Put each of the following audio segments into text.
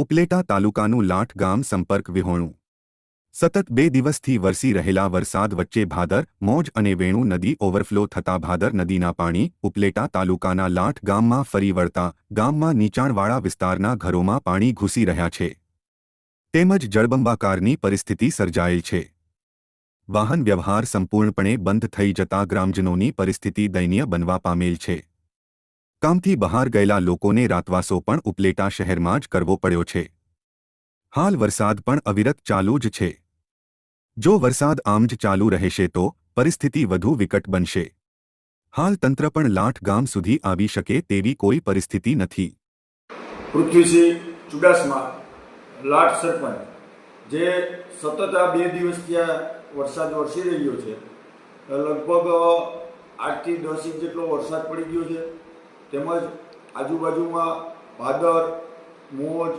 ઉપલેટા તાલુકાનું લાઠ ગામ સંપર્ક વિહોણું. સતત બે દિવસથી વરસી રહેલા વરસાદ વચ્ચે ભાદર, મોજ અને વેણુ નદી ઓવરફ્લો થતા ભાદર નદીના પાણી ઉપલેટા તાલુકાના લાઠ ગામમાં ફરી વળતા ગામમાં નીચાણવાળા વિસ્તારના ઘરોમાં પાણી ઘૂસી રહ્યા છે. તેમજ જળબંબાકારની પરિસ્થિતિ સર્જાયેલ છે. વાહન વ્યવહાર સંપૂર્ણપણે બંધ થઈ જતા ગ્રામજનોની પરિસ્થિતિ દયનીય બનવા પામેલ છે. કામથી બહાર ગયેલા લોકોને રાતવાસો પણ ઉપલેટા શહેરમાં જ કરવો પડ્યો છે. હાલ વરસાદ પણ અવિરત ચાલુ જ છે. જો વરસાદ આમ જ ચાલુ રહેશે તો પરિસ્થિતિ વધુ વિકટ બનશે. હાલ તંત્ર પણ લાઠ ગામ સુધી આવી શકે તેવી કોઈ પરિસ્થિતિ નથી. પૃથ્વીસિંહ ચુડાસમા. લાઠ સરપંચ. જે સતત આ બે દિવસથી આ વરસાદ વરસી રહ્યો છે. લગભગ આઠથી દસ ઇંચ જેટલો વરસાદ પડી ગયો છે. તેમજ આજુબાજુમાં ભાદર, મોજ,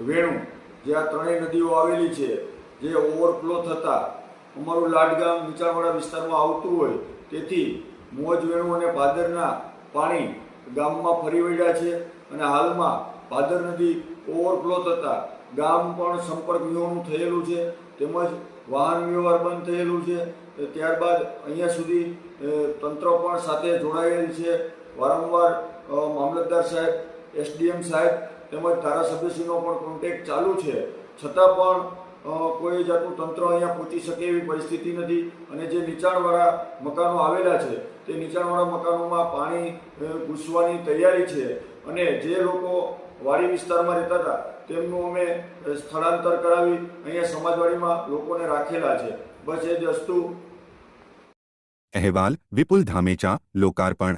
વેણુ જે આ ત્રણેય નદીઓ આવેલી છે, જે ઓવરફ્લો થતાં અમારું લાડગામ નીચાણવાળા વિસ્તારમાં આવતું હોય, તેથી મોજ, વેણુ અને ભાદરના પાણી ગામમાં ફરી વળ્યા છે અને હાલમાં ભાદર નદી ઓવરફ્લો થતાં ગામ પણ સંપર્ક વિહોણું થયેલું છે, તેમજ વાહન વ્યવહાર બંધ થયેલું છે ત્યારબાદ અહીંયા સુધી તંત્ર પણ સાથે જોડાયેલ છે વારંવાર મામલતદાર સાહેબ, એસડીએમ સાહેબ તેમજ ધારાસભ્યશ્રીનો પણ કોન્ટેક્ટ ચાલુ છે. છતાં પણ કોઈ જાતનું તંત્ર અહીંયા પહોંચી શકે એવી પરિસ્થિતિ નથી અને જે નીચાણવાળા મકાનો આવેલા છે, તે નીચાણવાળા મકાનોમાં પાણી ઘૂસવાની તૈયારી છે અને જે લોકો વાડી વિસ્તારમાં રહેતા હતા, તેમનું અમે સ્થળાંતર કરાવી અહીંયા સમાજવાડીમાં લોકોને રાખેલા છે. બસ એ જ વસ્તુ. અહેવાલ વિપુલ ધામેચા, લોકાર્પણ.